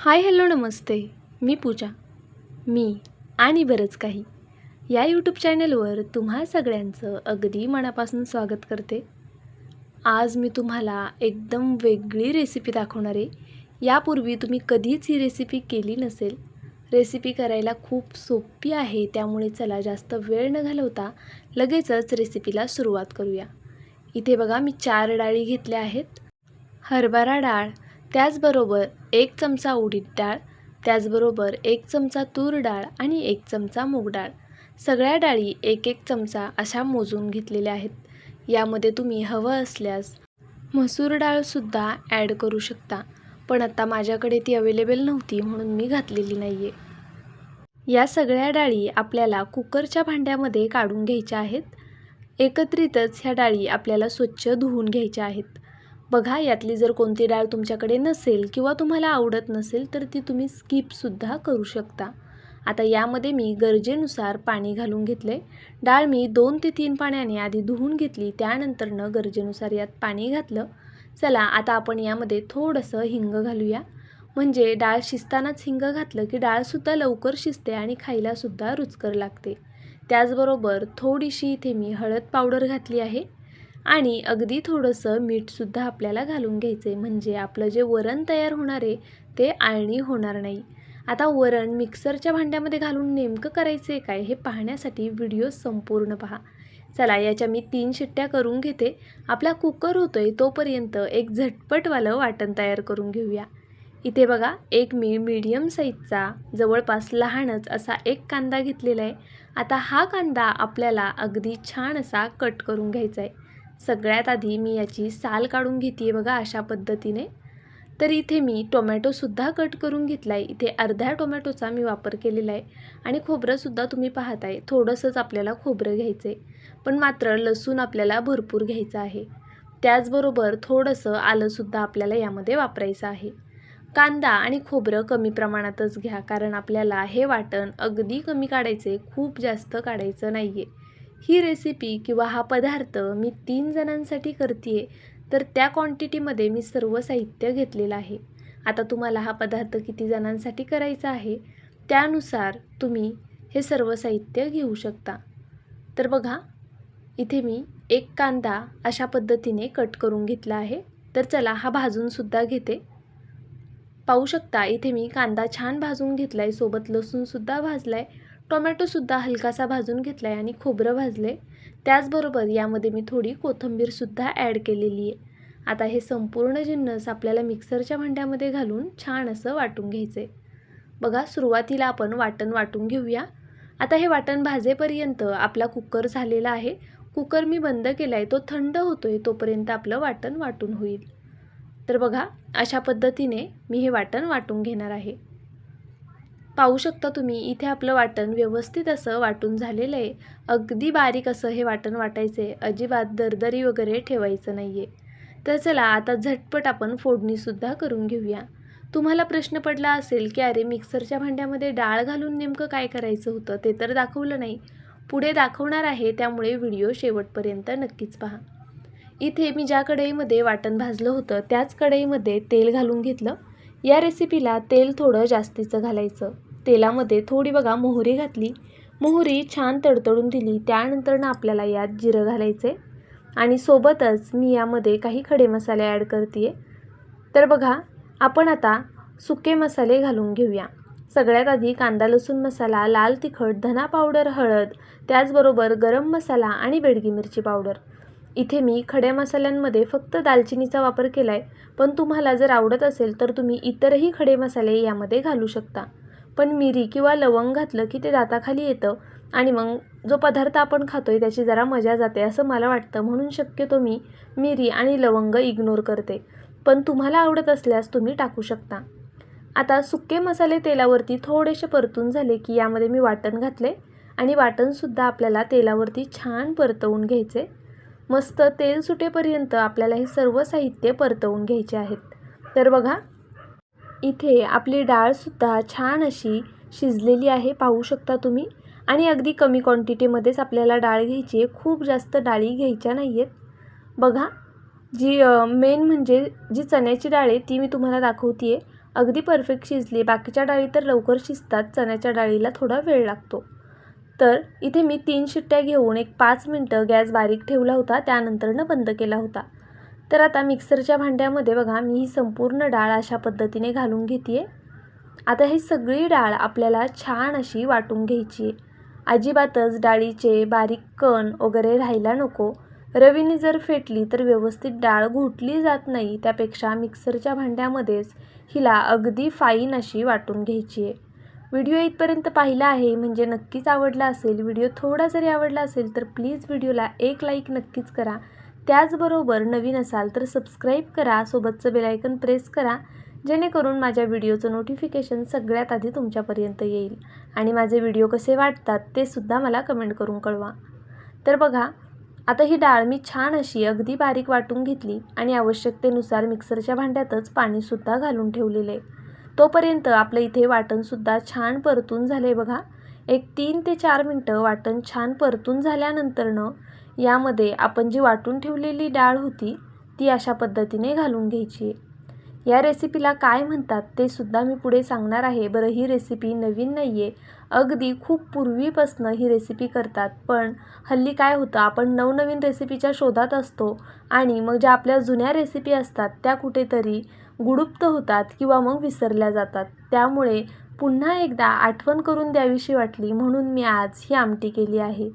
Hi hello नमस्ते मी पूजा. मी आणि बरंच काही. या यूट्यूब चॅनलवर तुम्हा सगळ्यांचं अगदी मनापासून स्वागत करते. आज मी तुम्हाला एकदम वेगळी रेसिपी दाखवणार आहे. यापूर्वी तुम्ही कधीच ही रेसिपी केली नसेल. रेसिपी करायला खूप सोपी आहे त्यामुळे चला जास्त वेळ न घालवता लगेचच रेसिपीला सुरुवात करूया. इथे बघा मी चार डाळी घेतल्या आहेत. हरभरा डाळ त्याचबरोबर एक चमचा उडीद डाळ त्याचबरोबर एक चमचा तूर डाळ आणि एक चमचा मूग डाळ. सगळ्या डाळी एक एक चमचा अशा मोजून घेतलेल्या आहेत. यामध्ये तुम्ही हवं असल्यास मसूर डाळसुद्धा ॲड करू शकता. पण आता माझ्याकडे ती अवेलेबल नव्हती म्हणून मी घातलेली नाही आहे या सगळ्या डाळी आपल्याला कुकरच्या भांड्यामध्ये काढून घ्यायच्या आहेत. एकत्रितच ह्या डाळी आपल्याला स्वच्छ धुवून घ्यायच्या आहेत. बघा यातली जर कोणती डाळ तुमच्याकडे नसेल किंवा तुम्हाला आवडत नसेल तर ती तुम्ही स्किपसुद्धा करू शकता. आता यामध्ये मी गरजेनुसार पाणी घालून घेतले डाळ मी दोन ते तीन पाण्याने आधी धुवून घेतली त्यानंतरनं गरजेनुसार यात पाणी घातलं. चला आता आपण यामध्ये थोडंसं हिंग घालूया. म्हणजे डाळ शिजतानाच हिंग घातलं की डाळसुद्धा लवकर शिजते आणि खायलासुद्धा रुचकर लागते. त्याचबरोबर थोडीशी इथे मी हळद पावडर घातली आहे. आणि अगदी थोडंसं मीठसुद्धा आपल्याला घालून घ्यायचं आहे म्हणजे आपलं जे वरण तयार होणार आहे ते आळणी होणार नाही. आता वरण मिक्सरच्या भांड्यामध्ये घालून नेमकं करायचं आहे काय हे पाहण्यासाठी व्हिडिओ संपूर्ण पहा. चला याच्या मी तीन शिट्ट्या करून घेते. आपला कुकर होतो आहे तोपर्यंत एक झटपटवालं वाटण तयार करून घेऊया. इथे बघा एक मी मीडियम साईजचा जवळपास लहानच असा एक कांदा घेतलेला आहे. आता हा कांदा आपल्याला अगदी छान असा कट करून घ्यायचा आहे सगळ्यात आधी मी याची साल काढून घेते आहे बघा अशा पद्धतीने. तर इथे मी टोमॅटोसुद्धा कट करून घेतला आहे इथे अर्ध्या टोमॅटोचा मी वापर केलेला आहे. आणि खोबरंसुद्धा तुम्ही पाहताय. थोडंसंच आपल्याला खोबरं घ्यायचं आहे पण मात्र लसूण आपल्याला भरपूर घ्यायचं आहे. त्याचबरोबर थोडंसं आलंसुद्धा आपल्याला यामध्ये वापरायचं आहे. कांदा आणि खोबरं कमी प्रमाणातच घ्या. कारण आपल्याला हे वाटण अगदी कमी काढायचे खूप जास्त काढायचं नाही आहे ही रेसिपी किंवा हा पदार्थ मी तीन जणांसाठी करते आहे तर त्या क्वांटिटीमध्ये मी सर्व साहित्य घेतलेलं आहे. आता तुम्हाला हा पदार्थ किती जणांसाठी करायचा आहे त्यानुसार तुम्ही हे सर्व साहित्य घेऊ शकता. तर बघा इथे मी एक कांदा अशा पद्धतीने कट करून घेतला आहे. तर चला हा भाजूनसुद्धा घेते. पाहू शकता इथे मी कांदा छान भाजून घेतला आहे सोबत लसूणसुद्धा भाजला आहे टोमॅटोसुद्धा हलकासा भाजून घेतला आहे आणि खोबरं भाजले त्याचबरोबर यामध्ये मी थोडी कोथिंबीरसुद्धा ॲड केलेली आहे. आता हे संपूर्ण जिन्नस आपल्याला मिक्सरच्या भांड्यामध्ये घालून छान असं वाटून घ्यायचं आहे बघा सुरुवातीला आपण वाटण वाटून घेऊया. आता हे वाटण भाजेपर्यंत आपला कुकर झालेला आहे. कुकर मी बंद केला आहे तो थंड होतो आहे तोपर्यंत आपलं वाटण वाटून होईल. तर बघा अशा पद्धतीने मी हे वाटण वाटून घेणार आहे. पाहू शकता तुम्ही इथे आपलं वाटण व्यवस्थित असं वाटून झालेलं आहे. अगदी बारीक असं हे वाटण वाटायचं आहे अजिबात दरदरी वगैरे ठेवायचं नाही आहे तर चला आता झटपट आपण फोडणीसुद्धा करून घेऊया. तुम्हाला प्रश्न पडला असेल की अरे मिक्सरच्या भांड्यामध्ये डाळ घालून नेमकं काय करायचं होतं? ते तर दाखवलं नाही. पुढे दाखवणार आहे त्यामुळे व्हिडिओ शेवटपर्यंत नक्कीच पहा. इथे मी ज्या कढईमध्ये वाटण भाजलं होतं त्याच कढईमध्ये तेल घालून घेतलं. या रेसिपीला तेल थोडं जास्तीचं घालायचं. तेलामध्ये थोडी बघा मोहरी घातली. मोहरी छान तडतडून दिली. त्यानंतरनं आपल्याला यात जिरं घालायचे आणि सोबतच मी यामध्ये काही खडे मसाले ॲड करते तर बघा आपण आता सुके मसाले घालून घेऊया. सगळ्यात आधी कांदा लसूण मसाला लाल तिखट धना पावडर हळद त्याचबरोबर गरम मसाला आणि बेडगी मिरची पावडर. इथे मी खड्या मसाल्यांमध्ये फक्त दालचिनीचा वापर केला आहे पण तुम्हाला जर आवडत असेल तर तुम्ही इतरही खडे मसाले यामध्ये घालू शकता. पण मिरी किंवा लवंग घातलं की ते दाताखाली येतं आणि मग जो पदार्थ आपण खातो आहे त्याची जरा मजा जाते असं मला वाटतं. म्हणून शक्यतो मी मिरी आणि लवंग इग्नोर करते. पण तुम्हाला आवडत असल्यास तुम्ही टाकू शकता. आता सुके मसाले तेलावरती थोडेसे परतून झाले की यामध्ये मी वाटण घातले आणि वाटणसुद्धा आपल्याला तेलावरती छान परतवून घ्यायचे. मस्त तेल सुटेपर्यंत आपल्याला हे सर्व साहित्य परतवून घ्यायचे आहेत. तर बघा इथे आपली डाळसुद्धा छान अशी शिजलेली आहे पाहू शकता तुम्ही. आणि अगदी कमी क्वांटिटीमध्येच आपल्याला डाळ घ्यायची आहे. खूप जास्त डाळी घ्यायच्या नाही आहेत बघा जी मेन म्हणजे जी चण्याची डाळ आहे ती मी तुम्हाला दाखवते आहे अगदी परफेक्ट शिजली. बाकीच्या डाळी तर लवकर शिजतात. चण्याच्या डाळीला थोडा वेळ लागतो. तर इथे मी तीन शिट्ट्या घेऊन एक पाच मिनटं गॅस बारीक ठेवला होता त्यानंतरनं बंद केला होता. तर आता मिक्सरच्या भांड्यामध्ये बघा मी ही संपूर्ण डाळ अशा पद्धतीने घालून घेते आहे आता ही सगळी डाळ आपल्याला छान अशी वाटून घ्यायची आहे. अजिबातच डाळीचे बारीक कण वगैरे राहायला नको. रवीने जर फेटली तर व्यवस्थित डाळ घोटली जात नाही त्यापेक्षा मिक्सरच्या भांड्यामध्येच हिला अगदी फाईन अशी वाटून घ्यायची आहे. व्हिडिओ इथपर्यंत पाहिला आहे म्हणजे नक्कीच आवडला असेल. व्हिडिओ थोडा जरी आवडला असेल तर प्लीज व्हिडिओला एक लाईक नक्कीच करा. त्याचबरोबर नवीन असाल तर सबस्क्राईब करा सोबतचं बेलायकन प्रेस करा जेणेकरून माझ्या व्हिडिओचं नोटिफिकेशन सगळ्यात आधी तुमच्यापर्यंत येईल. आणि माझे व्हिडिओ कसे वाटतात ते सुद्धा मला कमेंट करून कळवा. तर बघा आता ही डाळ मी छान अशी अगदी बारीक वाटून घेतली आणि आवश्यकतेनुसार मिक्सरच्या भांड्यातच पाणीसुद्धा घालून ठेवलेले तोपर्यंत आपलं इथे वाटणसुद्धा छान परतून झाले बघा. एक तीन ते चार मिनटं वाटण छान परतून झाल्यानंतरनं यामध्ये आपण जी वाटून ठेवलेली डाळ होती ती अशा पद्धतीने घालून घ्यायची या रेसिपीला काय म्हणतात ते सुद्धा मी पुढे सांगणार आहे. बरं ही रेसिपी नवीन नाही आहे अगदी खूप पूर्वीपासनं ही रेसिपी करतात. पण हल्ली काय होतं आपण नवनवीन रेसिपीच्या शोधात असतो आणि मग ज्या आपल्या जुन्या रेसिपी असतात त्या कुठेतरी गुडुप्त होतात किंवा मग विसरल्या जातात. त्यामुळे पुन्हा एकदा आठवण करून द्यावीशी वाटली म्हणून मी आज ही आमटी केली आहे.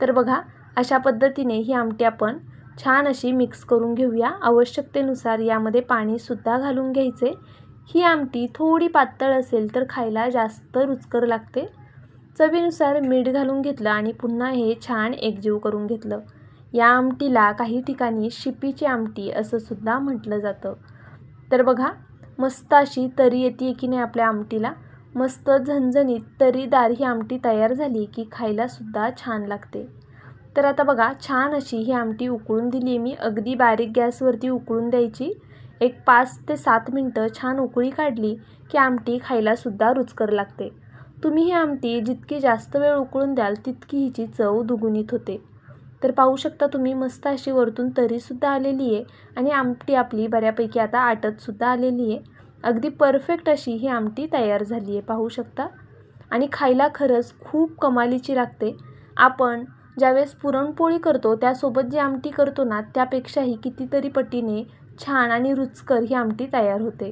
तर बघा अशा पद्धतीने ही आमटी आपण छान अशी मिक्स करून घेऊया. आवश्यकतेनुसार यामध्ये पाणीसुद्धा घालून घ्यायचे. ही आमटी थोडी पातळ असेल तर खायला जास्त रुचकर लागते. चवीनुसार मीठ घालून घेतलं आणि पुन्हा हे छान एकजीव करून घेतलं. या आमटीला काही ठिकाणी शिपीची आमटी असं सुद्धा म्हटलं जातं. तर बघा मस्त अशी तरी येते की नाही आपल्या आमटीला? मस्त झणझणीत तरीदार ही आमटी तयार झाली की खायलासुद्धा छान लागते. तर आता बघा छान अशी ही आमटी उकळून दिली आहे मी. अगदी बारीक गॅसवरती उकळून द्यायची. एक पाच ते सात मिनटं छान उकळी काढली की आमटी खायलासुद्धा रुचकर लागते. तुम्ही ही आमटी जितकी जास्त वेळ उकळून द्याल तितकी हिची चव दुगुणित होते. तर पाहू शकता तुम्ही मस्त अशी वरतून तरीसुद्धा आलेली आहे आणि आमटी आपली बऱ्यापैकी आता आटतसुद्धा आलेली आहे. अगदी परफेक्ट अशी ही आमटी तयार झाली आहे पाहू शकता. आणि खायला खरंच खूप कमालीची लागते. आपण ज्यावेळेस पुरणपोळी करतो त्यासोबत जी आमटी करतो ना त्यापेक्षाही कितीतरी पटीने छान आणि रुचकर ही आमटी तयार होते.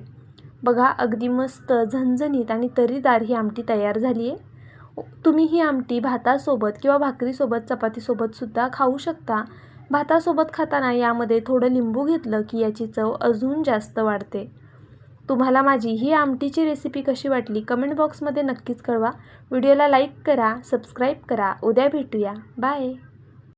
बघा अगदी मस्त झणझणीत आणि तरीदार ही आमटी तयार झाली आहे तुम्ही ही आमटी भातासोबत किंवा भाकरीसोबत चपातीसोबतसुद्धा खाऊ शकता. भातासोबत खाताना यामध्ये थोडं लिंबू घेतलं की याची चव अजून जास्त वाढते. तुम्हाला माझी ही आमटीची रेसिपी कशी वाटली कमेंट बॉक्समध्ये नक्कीच कळवा. व्हिडिओला लाईक करा सबस्क्राईब करा. उद्या भेटूया. बाय